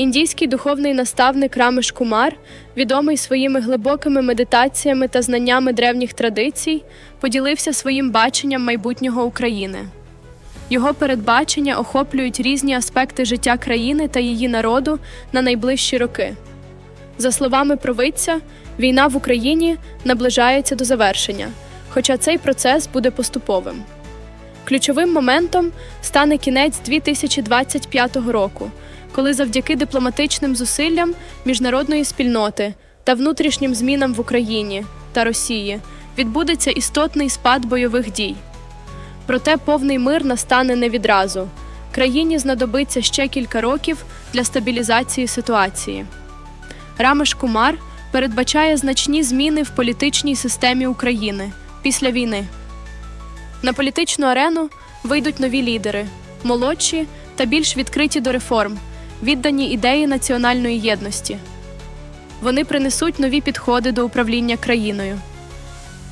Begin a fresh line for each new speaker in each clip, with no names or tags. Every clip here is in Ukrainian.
Індійський духовний наставник Рамеш Кумар, відомий своїми глибокими медитаціями та знаннями древніх традицій, поділився своїм баченням майбутнього України. Його передбачення охоплюють різні аспекти життя країни та її народу на найближчі роки. За словами провидця, війна в Україні наближається до завершення, хоча цей процес буде поступовим. Ключовим моментом стане кінець 2025 року, коли завдяки дипломатичним зусиллям міжнародної спільноти та внутрішнім змінам в Україні та Росії відбудеться істотний спад бойових дій. Проте повний мир настане не відразу. Країні знадобиться ще кілька років для стабілізації ситуації. Рамеш Кумар передбачає значні зміни в політичній системі України після війни. На політичну арену вийдуть нові лідери, молодші та більш відкриті до реформ, віддані ідеї національної єдності. Вони принесуть нові підходи до управління країною.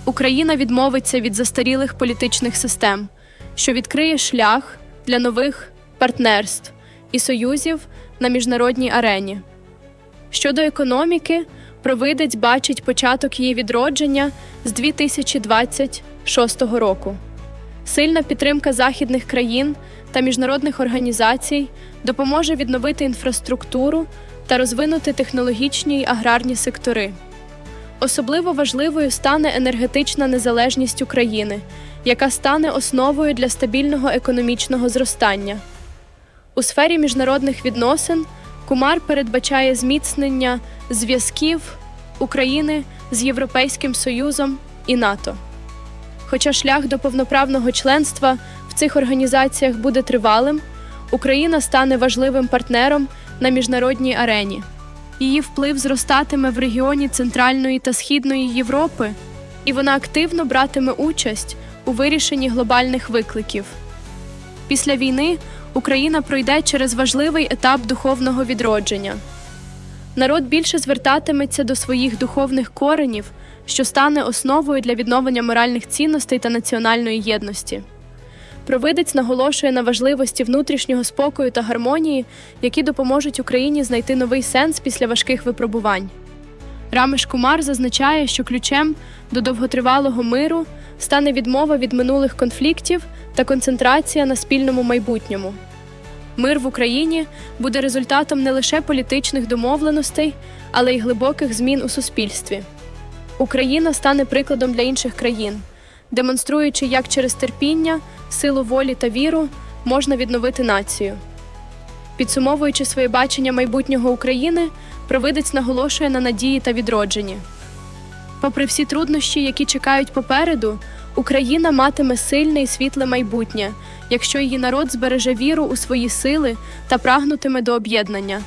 Україна відмовиться від застарілих політичних систем, що відкриє шлях для нових партнерств і союзів на міжнародній арені. Щодо економіки, провидець бачить початок її відродження з 2026 року. Сильна підтримка західних країн та міжнародних організацій допоможе відновити інфраструктуру та розвинути технологічні й аграрні сектори. Особливо важливою стане енергетична незалежність України, яка стане основою для стабільного економічного зростання. У сфері міжнародних відносин Кумар передбачає зміцнення зв'язків України з Європейським Союзом і НАТО. Хоча шлях до повноправного членства в цих організаціях буде тривалим, Україна стане важливим партнером на міжнародній арені. Її вплив зростатиме в регіоні Центральної та Східної Європи, і вона активно братиме участь у вирішенні глобальних викликів. Після війни Україна пройде через важливий етап духовного відродження. Народ більше звертатиметься до своїх духовних коренів, що стане основою для відновлення моральних цінностей та національної єдності. Провидець наголошує на важливості внутрішнього спокою та гармонії, які допоможуть Україні знайти новий сенс після важких випробувань. Рамеш Кумар зазначає, що ключем до довготривалого миру стане відмова від минулих конфліктів та концентрація на спільному майбутньому. Мир в Україні буде результатом не лише політичних домовленостей, але й глибоких змін у суспільстві. Україна стане прикладом для інших країн, демонструючи, як через терпіння, силу волі та віру можна відновити націю. Підсумовуючи своє бачення майбутнього України, провидець наголошує на надії та відродженні. Попри всі труднощі, які чекають попереду, Україна матиме сильне і світле майбутнє, якщо її народ збереже віру у свої сили та прагнутиме до об'єднання.